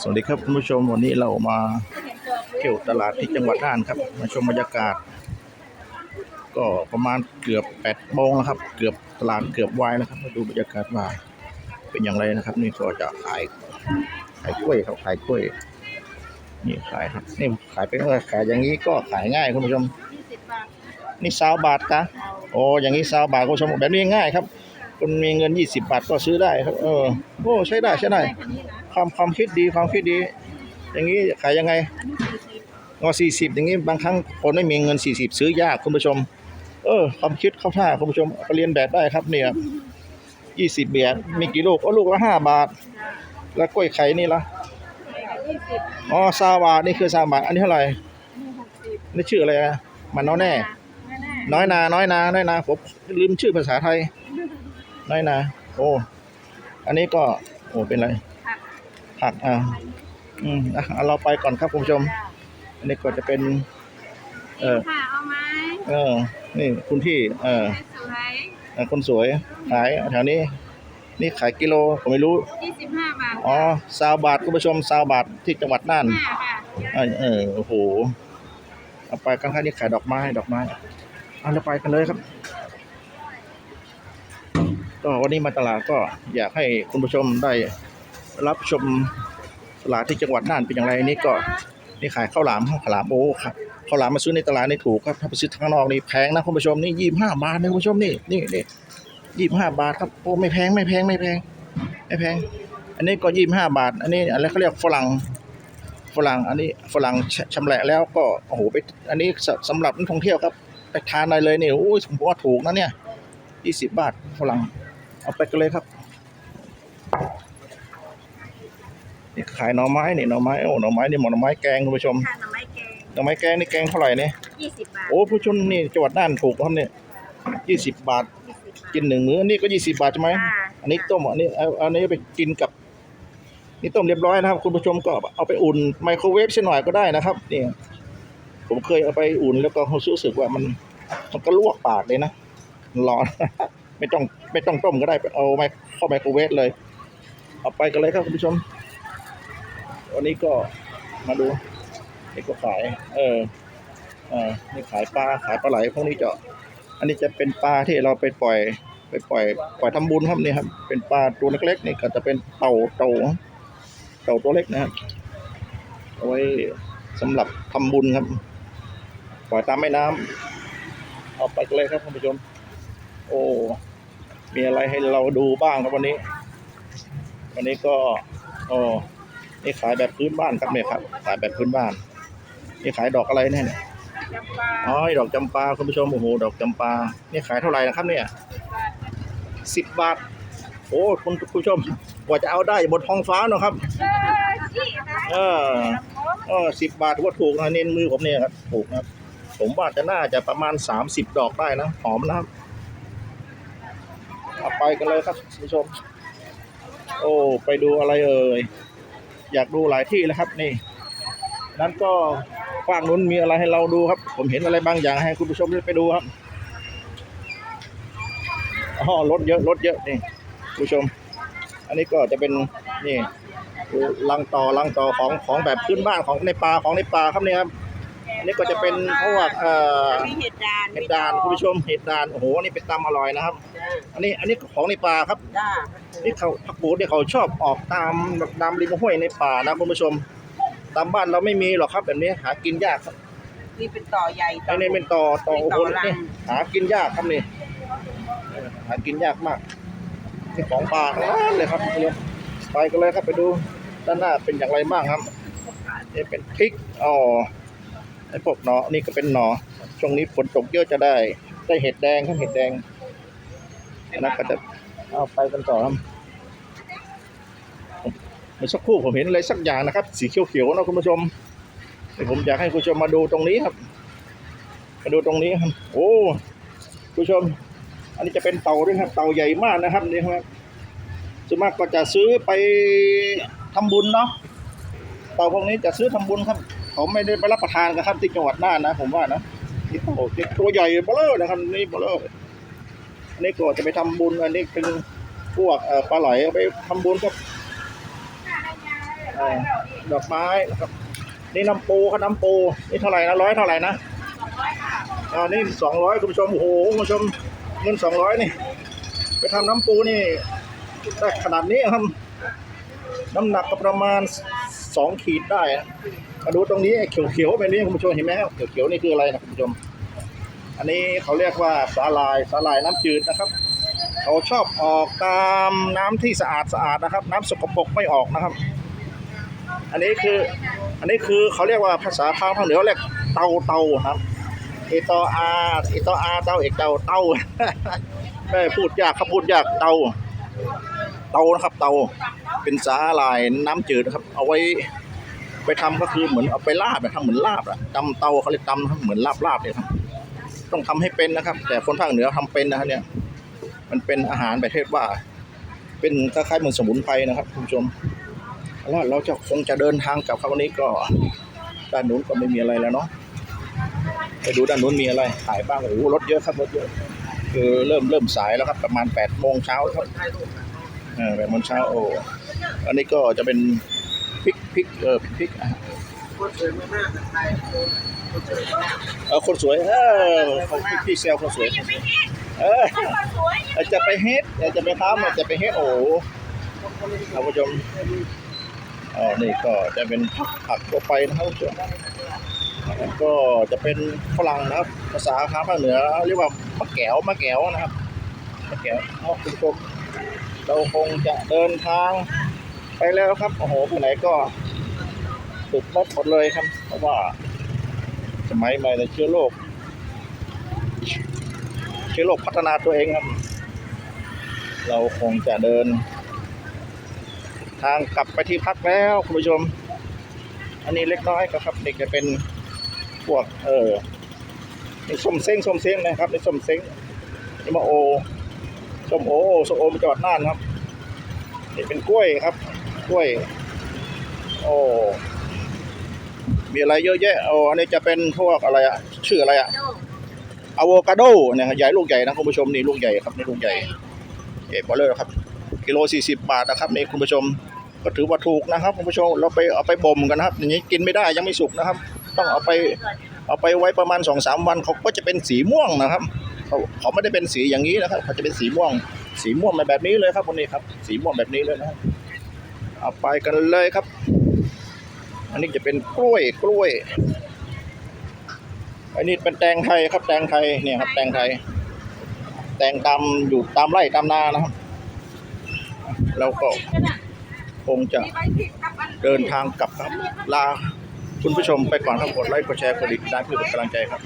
สวัสดีครับคุณผู้ชมวันนี้เรามาเที่ยวตลาดที่จังหวัดน่านครับ มาชมบรรยากาศ ก็ประมาณเกือบแปดโมงแล้วครับ เกือบตลาดเกือบวายแล้วครับมาดูบรรยากาศว่าเป็นอย่างไรนะครับ นี่ก็จะขายขายกล้วยครับขายกล้วยนี่ขายครับนี่ขายเป็นเออขายอย่างนี้ก็ขายง่ายคุณผู้ชมนี่ซาวบาทกะโอ้อย่างนี้ซาวบาทคุณผู้ชมแบบนี้ง่ายครับ คนมีเงิน20บาทก็ซื้อได้ครับ เออโอ้ใช้ได้ใช้ได้ความความคิดดีความคิดดี อย่างนี้ขายยังไงงอสี่สิบอย่างนี้บางครั้งคนไม่มีเงินสี่สิบซื้อยากคุณผู้ชม เออ ความคิดเข้าท่าคุณผู้ชมเอาไปเรียนแบบได้ครับเนี่ยยี่สิบเบียร์มีกี่ลูกก็ลูกละห้าบาท แล้วกล้วยไข่นี่ละอ๋อซาบาทนี่คือซาบาทอันนี้เท่าไหร่นี่ชื่ออะไรอะมันน้อยแน่ น้อยนา น้อยนา น้อยนาผมลืมชื่อภาษาไทย น้อยนา โอ้ อันนี้ก็ โอ้ เป็นไร ผัก อ่า อืมอะเอาเราไปก่อนครับคุณผู้ชม อันนี้ก็จะเป็น เออ ค่ะเอาไหมเออ นี่คุณพี่ เออสวยเอ่อคนสวย ขายแถวนี้ นี่ขายกิโล ผมไม่รู้ ยี่สิบห้าบาทอ๋อซาวบาทคุณผู้ชมซาวบาทที่จังหวัดน่านห้าค่ะเออเออโอ้โห เอาไปข้างๆนี่ขายดอกไม้ ดอกไม้ เอาเราไปกันเลยครับ ก็วันนี้มาตลาดก็อยากให้คุณผู้ชมได้รับชมตลาดที่จังหวัดน่านเป็นอย่างไรนี่ก็นี่ขายข้าวหลามข้าวหลามโอ้ครับข้าวหลามมาซื้อในตลาดนี่ถูกครับถ้าไปซื้อข้างนอกนี่แพงนะคุณผู้ชมนี่ยี่ห้าบาทนะคุณผู้ชมนี่นี่นี่ยี่ห้าบาทครับโอ้ไม่แพงไม่แพงไม่แพงไม่แพง อันนี้ก็ยี่ห้าบาท อันนี้อะไรเขาเรียกฝรั่งฝรั่งอันนี้ฝรั่งชำแหละแล้วก็โอ้โหไปอันนี้สสำหรับนักท่องเที่ยวครับไปทานได้เลยนี่โอ้ยผมว่าถูกนะเนี่ยยี่สิบบาทฝรั่ง เอาไปกันเลยครับนี่ขายหน่อไม้นี่หน่อไม้โอ้หน่อไม้นี่หมอหน่อไม้แกงคุณผู้ชมค่ะหน่อไม้แกงหน่อไม้แกงนี่แกงเท่าไหร่เนี่ยยี่สิบบาทโอ้ผู้ชมนี่จังหวัดน่านถูกครับเนี่ยยี่สิบบาทยี่สิบบาทกินหนึ่งมื้ออันนี้ก็ยี่สิบบาทใช่ไหมค่ะอันนี้ต้มอันนี้เอาอันนี้ไปกินกับนี่ต้มเรียบร้อยนะครับ คุณผู้ชมก็เอาไปอุ่นไมโครเวฟสักหน่อยก็ได้นะครับนี่ผมเคยเอาไปอุ่นแล้วก็รู้สึกว่ามันมันก็ลวกปากเลยนะมันร้อน ไม่ต้องไม่ต้องต้มก็ได้เอาไมเข้าไมโครเวฟเลย เอาไปกันเลยครับคุณผู้ชม วันนี้ก็มาดูนี่ก็ขาย เออเออนี่ขายปลาขายปลาไหลพวกนี้จะอันนี้จะเป็นปลาที่เราไปปล่อย ไปปล่อย ปล่อยทำบุญครับนี่ครับ เป็นปลาตัวเล็กๆนี่ก็จะเป็นเต่าเต่าเต่าตัวเล็กนะครับเอาไว้สำหรับทำบุญครับ ปล่อยตามแม่น้ำเอาไปกันเลยครับคุณผู้ชม โอ้ มีอะไรให้เราดูบ้างครับวันนี้ วันนี้ก็โอ้นี่ขายแบบพื้นบ้านครับเนี่ยครับขายแบบพื้นบ้าน นี่ขายดอกอะไรเนี่ยจำปาอ๋อดอกจำปาคุณผู้ชมโอ้โหดอกจำปานี่ขายเท่าไหร่นะครับเนี่ยสิบบาทโอ้คุณผู้ชมกว่าจะเอาได้บนท้องฟ้าเนอะครับเออจี้นะเออเออสิบบาทถือว่าถูกนะเน้นมือผมเนี่ยครับถูกนะครับ ผมว่าจะน่าจะประมาณสามสิบดอกได้นะหอมนะครับ เอาไปกันเลยครับคุณผู้ชม โอ้ไปดูอะไรเอ่ยอยากดูหลายที่แล้วครับนี่ นั้นก็ฝั่งนู้นมีอะไรให้เราดูครับ ผมเห็นอะไรบางอย่างให้คุณผู้ชมได้ไปดูครับอ๋อรถเยอะรถเยอะนี่คุณผู้ชม อันนี้ก็จะเป็นนี่ลังต่อลังต่อของของแบบพื้นบ้านของในป่าของในป่าครับเนี่ยครับอันนี้ก็จะเป็นพวกเอ่อมีเห็ดดานเห็ดดานคุณผู้ชมเห็ดดานโอ้โหอันนี่เป็นตำอร่อยนะครับ อันนี้อันนี้ของในป่าครับจ้านี่เขาผักบูดเนี่ยเขาชอบออกตามแบบตามริมห้วยในป่านะคุณผู้ชม ตามบ้านเราไม่มีหรอกครับแบบนี้หากินยากครับนี่เป็นต่อใหญ่ไอ้นี่เป็นต่อต่อโอ้โหเป็นต่อรังนี่หากินยากครับนี่หากินยากมากนี่ของป่าทั้งนั้นเลยครับคุณผู้ชมไปกันเลยครับไปดูด้านหน้าเป็นอย่างไรบ้างครับนี่เป็นพริกอ๋อไอ้พวกหนอนี่ก็เป็นหนอช่วงนี้ฝนตกเยอะจะได้ได้เห็ดแดงครับเห็ดแดงอั นนั้นก็จะเอาไปกันต่อครับเมื่อสักครู่ผมเห็นอะไรสักอย่างนะครับ สีเขียวๆนะคุณผู้ชมเดี๋ยวผมอยากให้คุณผู้ชมมาดูตรงนี้ครับ มาดูตรงนี้ครับโอ้คุณผู้ชม อันนี้จะเป็นเต่าด้วยครับ เต่าใหญ่มากนะครับนี่ครับส่วนมากก็จะซื้อไปทำบุญเนาะเต่าพวกนี้จะซื้อทำบุญครับเขาไม่ได้ไปรับประทานกันครับที่จังหวัดน่านนะ ผมว่านะนี่โอ้โหนี่ตัวใหญ่เบ้อเลอนะครับนี่เบ้อเลออั นนี้ก็จะไปทำบุญอันนี้เป็นพวกปลาไหลเอาไปทำบุญครับดอกไม้นะครับนี่น้ำปูครับน้ำปูนี่เท่าไหร่นะร้อยเท่าไหร่นะอ่านี่สองร้อยคุณผู้ชมโอ้โหคุณผู้ชมเงินสองร้อยนี่ ไปทำน้ำปูนี่ได้ขนาดนี้ครับ น้ำหนักก็ประมาณสองขีดได้นะมาดูตรงนี้ไอ้เขียวๆแบบนี้คุณผู้ชมเห็นไหมครับเขียวๆนี่คืออะไรนะคุณผู้ชม อันนี้เขาเรียกว่าสาลายสาลายน้ำจืดนะครับ เขาชอบออกตามน้ำที่สะอาดสะอาดนะครับ น้ำสกปรกไม่ออกนะครับ อันนี้คืออันนี้คือเขาเรียกว่าภาษาทางภาคเหนือเรียกเตาเตาครับเอตออาเอตออาเตาเอกเตาเตาแม่พูดยากครับพูดยากเตาเตานะครับเตาเป็นสาหร่ายน้ำจืดนะครับ เอาไว้ไปทำก็คือเหมือนเอาไปลาบนะทำเหมือนลาบอะตำเตาเขาเรียกตำเหมือนลาบลาบเนี่ยครับ ต้องทำให้เป็นนะครับ แต่คนภาคเหนือทำเป็นนะครับเนี่ยมันเป็นอาหารประเภทว่า เป็นคล้ายๆเหมือนสมุนไพรนะครับคุณผู้ชมแล้วเราจะคงจะเดินทางกลับคราวนี้ก็ด้านนู้นก็ไม่มีอะไรแล้วเนาะไปดูด้านนู้นมีอะไรขายบ้างโอ้รถเยอะครับรถเยอะ คือเริ่มเริ่มสายแล้วครับประมาณแปดโมงเช้าครับแปดโมงเช้าโอ้อันนี้ก็จะเป็นพริกพริกเออพริก อะเออคนสวยเออเขาพี่พี่เซลคนสวยคนสวยเออจะไปเฮ็ดจะไปทำจะไปเฮ็ดโอ้โหท่านผู้ชมอ๋อนี่ก็จะเป็นผักผักทั่วไปนะครับท่านผู้ชมแล้วก็จะเป็นฝรั่งนะครับ ภาษาทางภาคเหนือเรียกว่ามะแก้วมะแก้วนะครับมะแก้วเอาคุณผู้ชมเราคงจะเดินทางไปแล้วครับ โอ้โหไปไหนก็ ติดรถหมดเลยครับ เพราะว่า สมัยใหม่ในเชื้อโรคเชื้อโรคพัฒนาตัวเองครับ เราคงจะเดิน ทางกลับไปที่พักแล้วคุณผู้ชม อันนี้เล็กน้อยครับเด็กจะเป็นพวก เออนี่ส้มเซ้งส้มเซ้งนะครับนี่ส้มเซ้งนี่มะโอส้มโอส้มโอมาจอดน่านครับนี่เป็นกล้วยครับ กล้วย โอ้ มีอะไรเยอะแยะโอ้อันนี้จะเป็นพวกอะไรอะชื่ออะไรอะอะโวคาโดเนี่ยครับใหญ่ลูกใหญ่นะคุณผู้ชมนี่ลูกใหญ่ครับนี่ลูกใหญ่เอ๋บอลเลอร์ครับกิโลสี่สิบบาทนะครับนี่คุณผู้ชมก็ถือว่าถูกนะครับคุณผู้ชมเราไปเอาไปบ่มกันนะครับ อย่างนี้กินไม่ได้ยังไม่สุกนะครับ ต้องเอาไปเอาไปไว้ประมาณสองสามวันเขาก็จะเป็นสีม่วงนะครับเขาเขาไม่ได้เป็นสีอย่างนี้นะครับเขาจะเป็นสีม่วง สีม่วงแบบนี้เลยครับคนนี้ครับ สีม่วงแบบนี้เลยนะครับเอาไปกันเลยครับ อันนี้จะเป็นกล้วยกล้วย อันนี้เป็นแตงไทยครับแตงไทยเนี่ยครับแตงไทย แตงตามอยู่ตามไร่ตามนานะครับ แล้วก็คงจะเดินทางกลับครับลาคุณผู้ชมไปก่อนครับกดไลค์กดแชร์กดติดตามเพื่อเป็นกำลังใจครับ